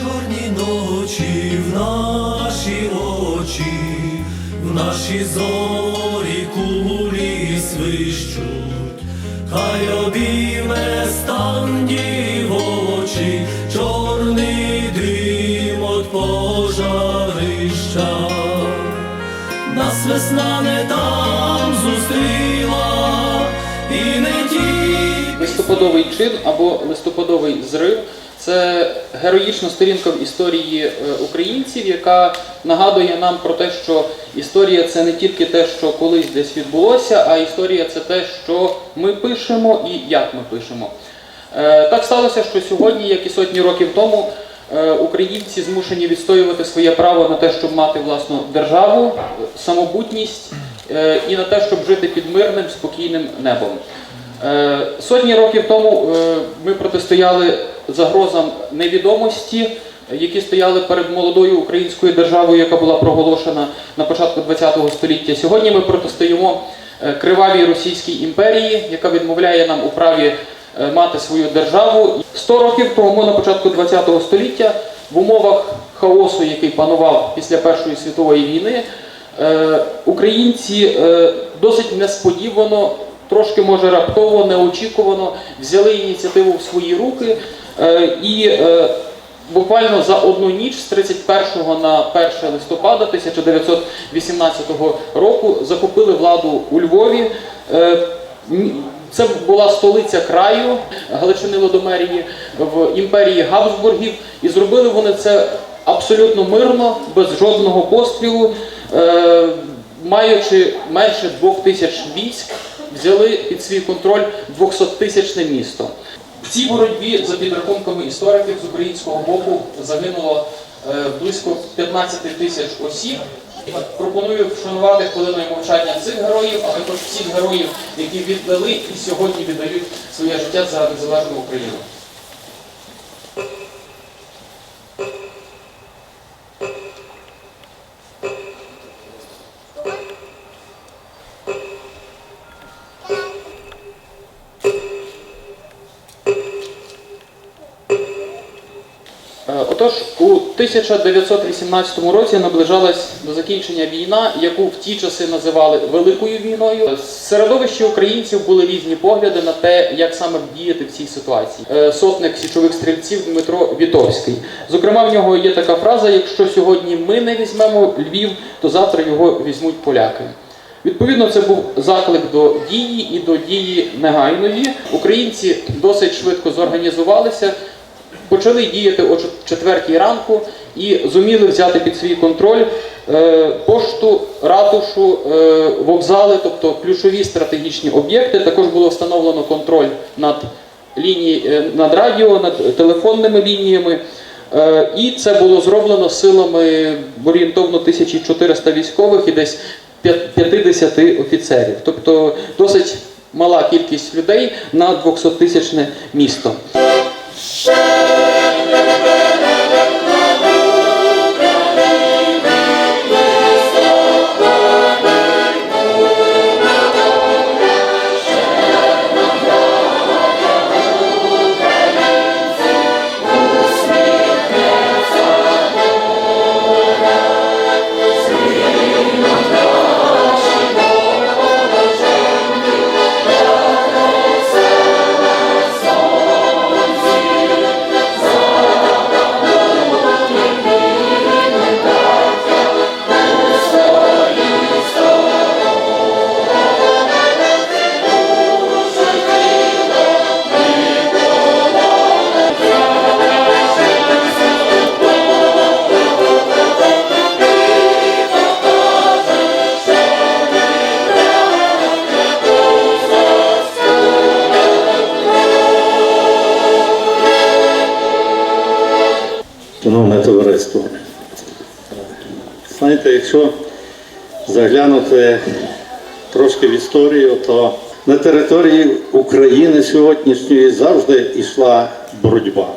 Чорні ночі в наші очі, в наші зорі кулі свищуть, хай обійме стан дівочі, чорний дим от пожарища. Нас весна не там зустріла, і не ті. Листопадовий чин або листопадовий зрив це героїчна сторінка в історії е, українців, яка нагадує нам про те, що історія це не тільки те, що колись десь відбулося, а історія це те, що ми пишемо і як ми пишемо. Е, Так сталося, що сьогодні, як і сотні років тому, е, українці змушені відстоювати своє право на те, щоб мати власну державу, самобутність і на те, щоб жити під мирним, спокійним небом. Сотні років тому ми протистояли загрозам невідомості, які стояли перед молодою українською державою, яка була проголошена на початку ХХ століття. Сьогодні ми протистоїмо е, кривавій російській імперії, яка відмовляє нам у праві е, мати свою державу. Сто років тому, на початку ХХ століття, в умовах хаосу, який панував після Першої світової війни, е, українці досить несподівано, трошки може раптово, неочікувано взяли ініціативу в свої руки і е, буквально за одну ніч з 31 на 1 листопада 1918 року захопили владу у Львові. Е, Це була столиця краю Галичини Лодомерії в імперії Габсбургів, і зробили вони це абсолютно мирно, без жодного пострілу, е, маючи менше двох тисяч військ, взяли під свій контроль 200-тисячне місто. В цій боротьбі, за підрахунками істориків з українського боку, загинуло е, близько 15 тисяч осіб. Пропоную вшанувати хвилиною мовчання цих героїв, а також всіх героїв, які віддали і сьогодні віддають своє життя за незалежну України. Отож, у 1918 році наближалась до закінчення війна, яку в ті часи називали Великою війною. В середовищі українців були різні погляди на те, як саме діяти в цій ситуації. Е, Сотник січових стрільців Дмитро Вітовський. Зокрема, в нього є така фраза: якщо сьогодні ми не візьмемо Львів, то завтра його візьмуть поляки. Відповідно, це був заклик до дії і до дії негайної. Українці досить швидко зорганізувалися, почали діяти о четвертій ранку і зуміли взяти під свій контроль е, пошту, ратушу, е, вокзали, тобто ключові стратегічні об'єкти. Також було встановлено контроль над лінії, е, над радіо, над телефонними лініями. І це було зроблено силами орієнтовно 1400 військових і десь п'ят- 50 офіцерів. Тобто досить мала кількість людей на 200-тисячне місто. Thank. Шановне товариство, знаєте, якщо заглянути трошки в історію, то на території України сьогоднішньої завжди йшла боротьба.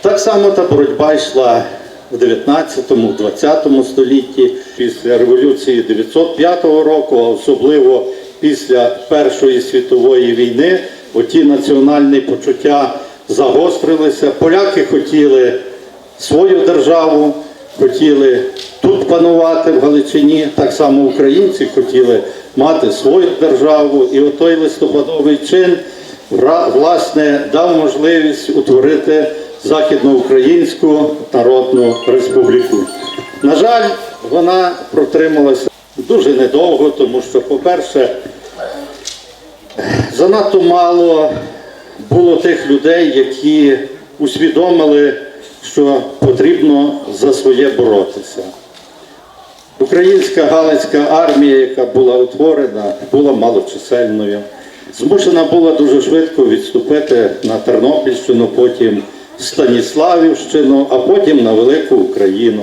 Так само та боротьба йшла в 19-20 столітті після революції 905 року, а особливо після Першої світової війни, оті національні почуття загострилися. Поляки хотіли свою державу, хотіли тут панувати в Галичині. Так само українці хотіли мати свою державу. І отой листопадовий чин власне дав можливість утворити Західноукраїнську Народну Республіку. На жаль, вона протрималася дуже недовго, тому що, по-перше, занадто мало було тих людей, які усвідомили, що потрібно за своє боротися. Українська Галицька армія, яка була утворена, була малочисельною. Змушена була дуже швидко відступити на Тернопільщину, потім Станіславівщину, а потім на Велику Україну.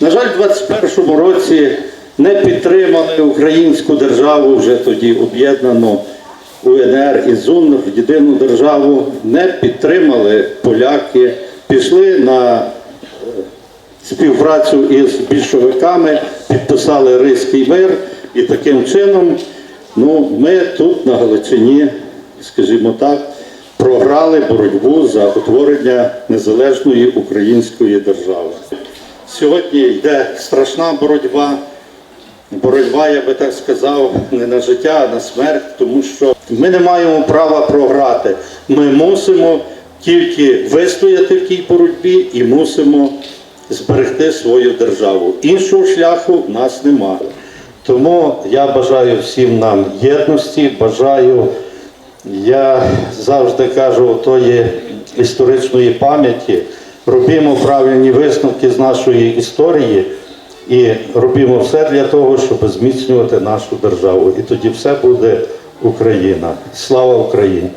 На жаль, в 21-му році не підтримали українську державу, вже тоді об'єднану УНР і ЗУН в єдину державу, не підтримали поляки, пішли на співпрацю із більшовиками, підписали Ризький мир і таким чином ну, ми тут на Галичині, скажімо так, програли боротьбу за утворення незалежної української держави. Сьогодні йде страшна боротьба. Боротьба, я би так сказав, не на життя, а на смерть, тому що ми не маємо права програти. Ми мусимо тільки вистояти в тій боротьбі і мусимо зберегти свою державу. Іншого шляху в нас немає. Тому я бажаю всім нам єдності, бажаю, я завжди кажу, тої історичної пам'яті, робімо правильні висновки з нашої історії і робімо все для того, щоб зміцнювати нашу державу. І тоді все буде Україна. Слава Україні!